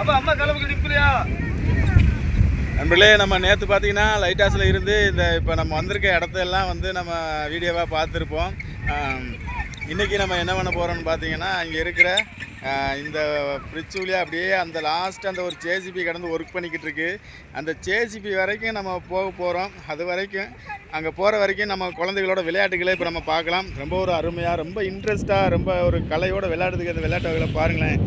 அப்ப அம்மா கிளம்புக்கு நண்பர்களே நம்ம நேற்று பார்த்தீங்கன்னா லைட் ஹவுஸில் இருந்து இந்த இப்போ நம்ம வந்திருக்க இடத்தெல்லாம் வந்து நம்ம வீடியோவாக பார்த்துருப்போம். இன்றைக்கி நம்ம என்ன பண்ண போகிறோம்னு பார்த்தீங்கன்னா இங்கே இருக்கிற இந்த ஃப்ரிட்ஜ் வழியாக அப்படியே அந்த லாஸ்ட் அந்த ஒரு ஜேசிபி கடந்து ஒர்க் பண்ணிக்கிட்டு இருக்கு. அந்த ஜேசிபி வரைக்கும் நம்ம போக போகிறோம் அது வரைக்கும் அங்கே போகிற வரைக்கும் நம்ம குழந்தைகளோட விளையாட்டுகளை இப்போ நம்ம பார்க்கலாம். ரொம்ப ஒரு அருமையாக ரொம்ப இன்ட்ரெஸ்ட்டாக ரொம்ப ஒரு கலையோட விளையாடுறதுக்கு அந்த விளையாட்டுகளை பாருங்களேன்.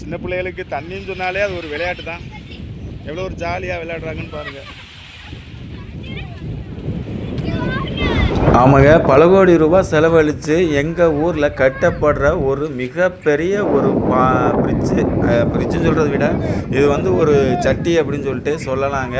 சின்ன பிள்ளைகளுக்கு தண்ணின்னு சொன்னாலே அது ஒரு விளையாட்டு தான் எவ்வளோ ஒரு ஜாலியாக விளையாடுறாங்கன்னு பாருங்கள் ஆமாங்க பல கோடி ரூபாய் செலவழித்து எங்கள் ஊரில் கட்டப்படுற ஒரு மிகப்பெரிய ஒரு பா பிரிட்ஜு பிரிட்ஜுன்னு சொல்கிறத விட இது வந்து ஒரு சட்டி அப்படின்னு சொல்லிட்டு சொல்லலாங்க.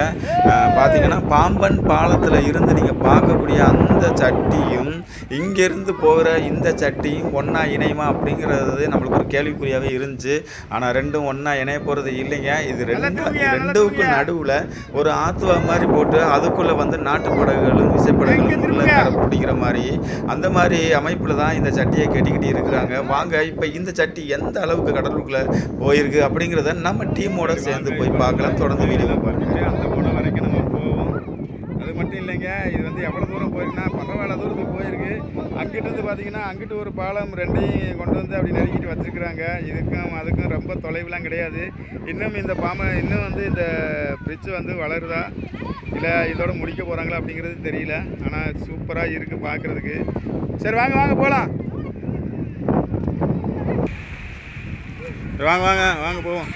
பார்த்தீங்கன்னா பாம்பன் பாலத்தில் இருந்து நீங்கள் பார்க்கக்கூடிய அந்த சட்டியும் இங்கேருந்து போகிற இந்த சட்டியும் ஒன்றா இணையுமா அப்படிங்கிறது நம்மளுக்கு ஒரு கேள்விக்குறியாகவே இருந்துச்சு. ஆனால் ரெண்டும் ஒன்றா இணைய போகிறது இல்லைங்க. இது ரெண்டு ரெண்டுக்கும் நடுவில் ஒரு ஆத்துவா மாதிரி போட்டு அதுக்குள்ளே வந்து நாட்டு படகுகளும் விசைப்படகுகளும் உள்ள கரை பிடிக்கிற மாதிரி அந்த மாதிரி அமைப்பில் தான் இந்த சட்டியை கட்டிக்கிட்டு இருக்கிறாங்க. வாங்க இப்போ இந்த சட்டி எந்த அளவுக்கு கடலுக்குள்ளே போயிருக்கு அப்படிங்கிறத நம்ம டீமோட சேர்ந்து போய் பார்க்கலாம். தொடர்ந்து வீடியோ பாருங்க. பண்ணிட்டு அந்த போன வரைக்கும் நம்ம போவோம் அது மட்டும் இல்லைங்க இது வந்து எவ்வளோ தூரம் போயிருக்குன்னா பரவாயில்ல தூரத்துக்கு போயிருக்கு. அங்கிட்டிருந்து பார்த்தீங்கன்னா அங்கிட்டு ஒரு பாலம் ரெண்டையும் கொண்டு வந்து அப்படி நெருக்கிட்டு வச்சுருக்குறாங்க. இதுக்கும் அதுக்கும் ரொம்ப தொலைவுலாம் கிடையாது. இன்னும் இந்த பாம்பை இன்னும் வந்து இந்த பிரிட்ஜ் வந்து வளருதா? இல்லை இதோட முடிக்க போகிறாங்களா அப்படிங்கிறது தெரியல. ஆனால் சூப்பராக இருக்குது பார்க்குறதுக்கு சரி வாங்க வாங்க போகலாம் வாங்க வாங்க வாங்க போவோம்.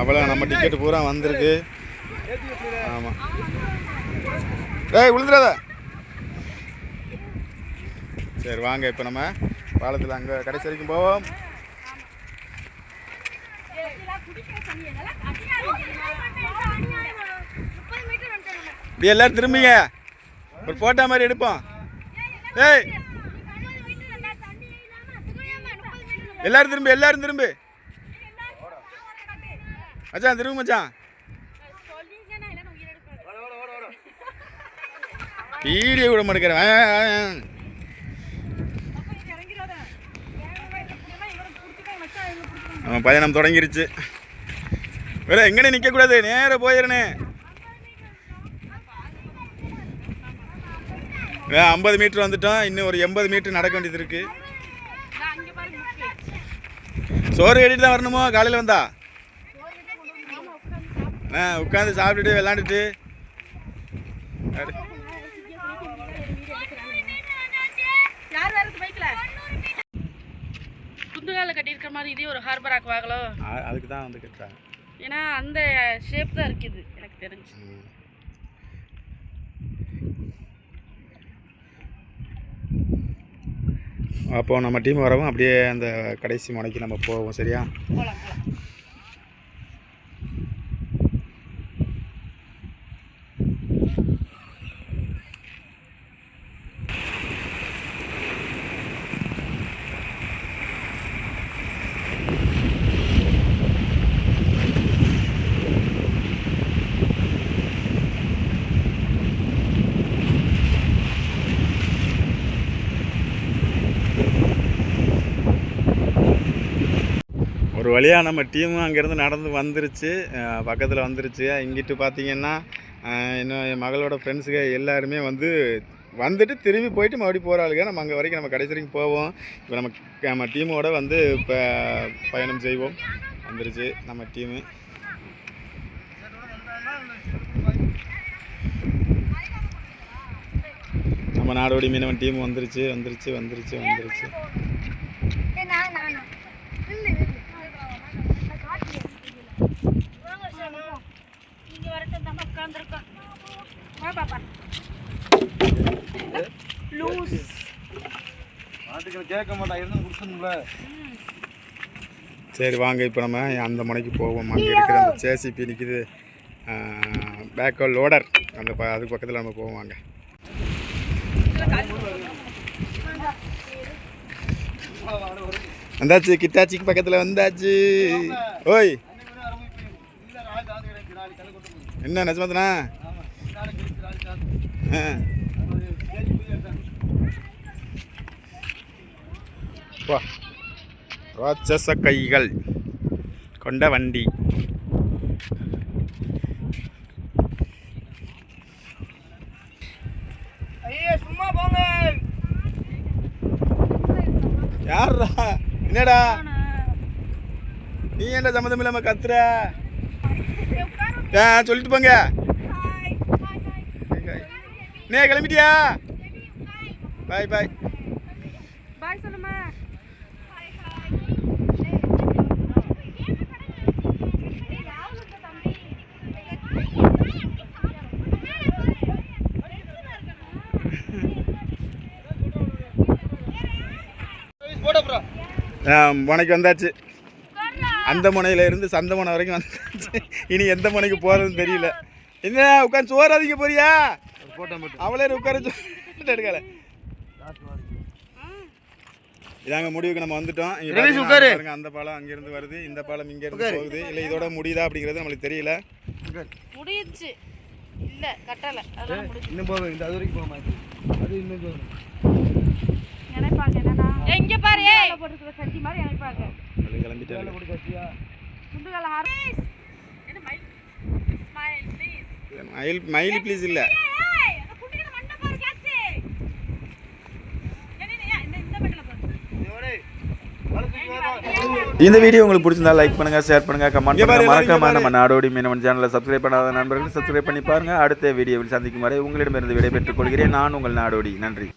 அவ்வளோ நம்ம டிக்கெட் பூரா வந்திருக்கு. ஆமாம் ஏய் விழுந்துடாத சரி வாங்க இப்போ நம்ம பாலத்தில் அங்கே கடைசி வரைக்கும் போவோம். இப்படி எல்லாரும் திரும்பிங்க. ஒரு ஃபோட்டோ மாதிரி எடுப்போம். ஏய் எல்லாரும் திரும்பி எல்லாரும் திரும்பி. மச்சான் திரும்ப மச்சான். வீடியோ கூட மாட்டேங்கிறேன் நம்ம பயணம் தொடங்கிருச்சு. வேற எங்கனே நிற்கக்கூடாது நேராக போயிடணே ஐம்பது மீட்டர் வந்துட்டோம் இன்னும் ஒரு எண்பது மீட்டர் நடக்க வேண்டியது இருக்கு. சோறு கட்டிட்டு தான் வரணுமோ? காலையில் வந்தா? ஆ உட்காந்து சாப்பிட்டுட்டு விளாண்டுட்டு குந்துகால கட்டியிருக்கிற மாதிரி இதே ஒரு ஹார்பர் ஆக்குவாங்களோ? அதுக்கு தான் வந்து கட்டுறாங்க ஏன்னா அந்த ஷேப் தான் இருக்குது எனக்கு தெரிஞ்சு. அப்போ நம்ம டீம் வரவும் அப்படியே அந்த கடைசி முனைக்கு நம்ம போவோம் சரியா? வழியாக நம்ம டீமும் அங்கேருந்து நடந்து வந்துருச்சு. பக்கத்தில் வந்துருச்சு. இங்கிட்டு பார்த்தீங்கன்னா இன்னும் என் மகளோட ஃப்ரெண்ட்ஸுங்க எல்லாருமே வந்து வந்துட்டு திரும்பி போயிட்டு மறுபடியும் போகிறாளுங்க நம்ம அங்கே வரைக்கும் நம்ம கடைசி வரைக்கும் போவோம். இப்போ நம்ம நம்ம டீமோட வந்து இப்போ பயணம் செய்வோம். வந்துருச்சு நம்ம டீமு நம்ம நாடோடி மீனவன் டீம் வந்துருச்சு வந்துருச்சு வந்துருச்சு வந்துருச்சு ஏய், நான் நான் நான். நில்லு, நில்லு. நான் காட்டுறேன். வாங்க சாமி, போ. இங்க வரட்டும் நம்ம உட்காந்துருக்கோம் வா பாப்பா. லூஸ் நாட்டுக்கு கேட்க மாட்டான் இருந்து குடிச்சணும்ல சரி வாங்க இப்போ நம்ம அந்த முனைக்கு போவோம். அங்கே இருக்கிற அந்த ஜேசிபி நிற்கிது பேக்கோ லோடர் அந்த ப அதுக்கு பக்கத்தில் நம்ம போவோம் வாங்க. வந்தாச்சு கிட்டாச்சிக்கு பக்கத்தில் வந்தாச்சு. ஓய். என்ன நிஜமாத்தனா ராட்சச கைகள் கொண்ட வண்டி. யார்ரா என்னடா? நீ ஏன்டா சம்மந்தம் இல்லாம கத்துற? ஆ சொல்லிட்டு போங்க. நீ கிளம்பிட்டியா? பாய் பாய் பாய் சொல்லுமா. முனைக்கு வந்தாச்சு. அந்த முனையில இருந்து சந்த முனை வரைக்கும் வந்தாச்சு இனி எந்த முனைக்கு போறதுன்னு தெரியல. என்ன உட்காந்து சோறு அதிக போறியா? போட்டோ மட்டும். அவளே உட்கார எடுக்கல இதாங்க முடிவுக்கு நம்ம வந்துட்டோம். பாருங்க அந்த பாலம் அங்க இருந்து வருது. இந்த பாலம் இங்க இருந்து போகுது. இல்ல இதோட முடியுதா அப்படிங்கிறது நம்மளுக்கு தெரியல. முடிஞ்சுச்சு. இல்ல கட்டல. இன்னும் போக இந்த அது வரைக்கும் போக மாட்டேன் அது இன்னும் போகணும் நினைப்பாங்க என்னன்னா எங்க பாரு போட்டுருக்கிற சட்டி மாதிரி நினைப்பாங்க அது மயில் மயில் ப்ளீஸ் இல்ல. இந்த வீடியோ உங்களுக்கு பிடிச்சிருந்தா லைக் பண்ணுங்க ஷேர் பண்ணுங்க கமெண்ட் பண்ணுங்க. மறக்காம. நம்ம நாடோடி மீனவன் சேனலை சப்ஸ்கிரைப் பண்ணாத நண்பர்கள் சப்ஸ்கிரைப் பண்ணி பாருங்க. அடுத்த வீடியோவில் சந்திக்கும் வரை உங்களிடமிருந்து விடைபெற்றுக் கொள்கிறேன். நான் உங்கள் நாடோடி. நன்றி.